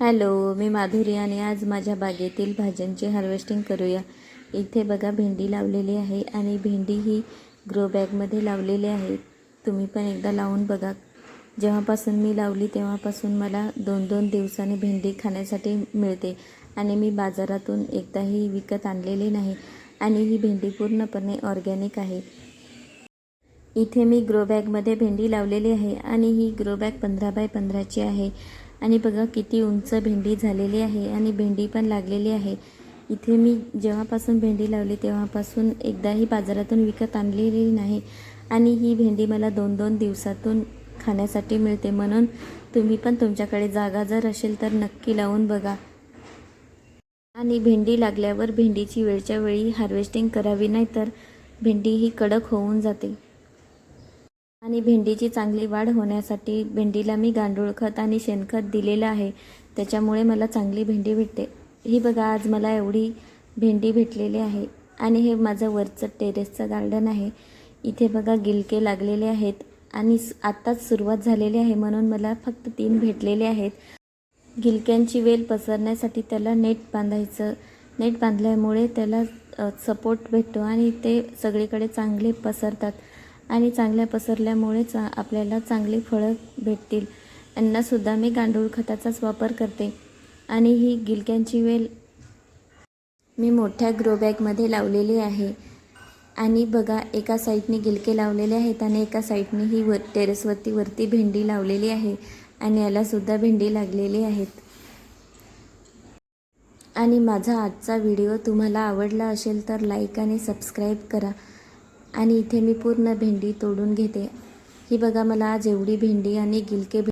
Hello मी माधुरी आणि आज माझ्या बागेतील भाज्यांची हार्वेस्टिंग करूया. इथे बघा भेंडी लावलेली आहे आणि भेंडी ही ग्रो बॅगमध्ये लावलेली आहे. तुम्ही पण एकदा लावून बघा. जेव्हापासून मी लावली तेव्हापासून मला दोन दोन दिवसांनी भेंडी खाण्यासाठी मिळते आणि मी बाजारातून एकदाही विकत आणलेली नाही आणि ही भेंडी पूर्णपणे ऑर्गॅनिक आहे. इथे मी ग्रो बॅगमध्ये भेंडी लावलेली आहे आणि ही ग्रो बॅग पंधरा बाय पंधराची आहे. आणि बघा किती उंच भेंडी झालेली आहे आणि भेंडी पण लागलेली आहे. इथे मी जेव्हापासून भेंडी लावली तेव्हापासून एकदाही बाजारातून विकत आणलेली नाही. आणि ही भेंडी मला दोन दोन दिवसातून खाण्यासाठी मिळते. म्हणून तुम्ही पण तुमच्याकडे जागा जर असेल तर नक्की लावून बघा. आणि भेंडी लागल्यावर भेंडीची वेळच्या वेळी हार्वेस्टिंग करावी नाही तर भेंडी ही कडक होऊन जाते. आणि भेंडीची चांगली वाढ होण्यासाठी भेंडीला मी गांडूळ खत आणि शेणखत दिलेलं आहे. त्याच्यामुळे मला चांगली भेंडी भेटते. ही बघा आज मला एवढी भेंडी भेटलेली आहे. आणि हे माझं वरचं टेरेसचं गार्डन आहे. इथे बघा गिलके लागलेले आहेत. आणि आत्ताच सुरुवात झालेली आहे म्हणून मला फक्त तीन भेटलेले आहेत. गिलक्यांची वेल पसरण्यासाठी त्याला नेट बांधायचं. नेट बांधल्यामुळे त्याला सपोर्ट भेटतो आणि ते सगळीकडे चांगले पसरतात. आणि चांगल्या पसरल्यामुळेच चा आपल्याला चांगली फळं भेटतील. यांनासुद्धा मी गांडूळ खताचाच वापर करते. आणि ही गिलक्यांची वेल मी मोठ्या ग्रोबॅगमध्ये लावलेली आहे. आणि बघा एका साईडने गिलके लावलेले आहेत आणि एका साईडने ही वर टेरेसवरती वरती भेंडी लावलेली आहे. आणि यालासुद्धा भेंडी लागलेली आहेत. आणि माझा आजचा व्हिडिओ तुम्हाला आवडला असेल तर लाईक आणि सबस्क्राईब करा. आणि इथे मी पूर्ण भेंडी तोडून घेते. ही बघा मला आज एवढी भेंडी आणि गिलके